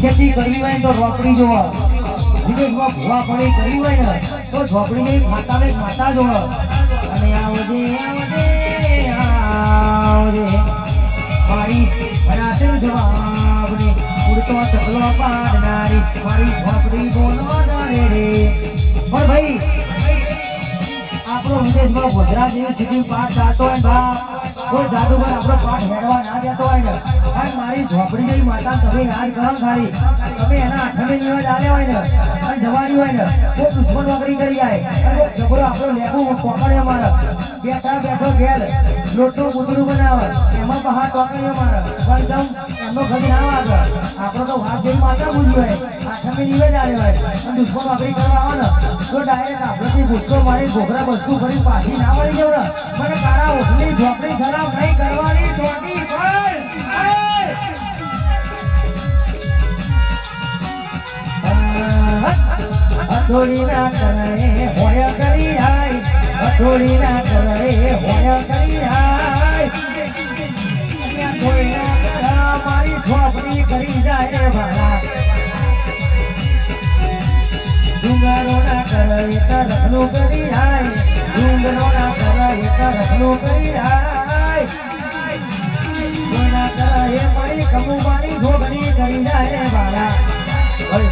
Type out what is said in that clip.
ખેતી કરવી હોય તો રોકડી જોવા. વિદેશમાં ભૂવા પડી કરવી હોય ને તો ઝોપડી માતા ને માતા જોવા. અને આવજે આવજે મારી અનાથર જવાબને ઉડતો ચકલો પાડનારી મારી ઝોપડી બોલો. આપણો ગુજરાત જેવી પાઠ જાતો હોય બા. કોઈ જાદુગર આપણો પાઠ હેડવા ના દેતો હોય ને. મારી ઝોપડી જેવી માતા તમે યાદ કરો ખાલી. તમે એના હોય કરી પકડે એમાં બહાર ટોકરીઓ મારે પણ જમ ના વાગે. આપણો તો વાત જેવી માતા પૂછ્યું હોય. આઠમી નિવેદ આલે હોય. અને દુશ્મન વગરી કરવા આવે ને, તો ડાયરેક્ટ આપણે ભૂસકો મારી ઘોઘરા વસ્તુ ફરી પાછી ના મળી જવું મને કાળા ઓઠની ઝોપડી ખરાબ અથોડી ના કરે હોયા કરી આય અથોડી કરે હોયા કરી આય મારી છોકરી કરી જાય મારા ડુંગરો ના કરે તરફનું કરી આય ડુંગરો ના કરે તરફનું કરી આય ના કરે મારી કમુ મારી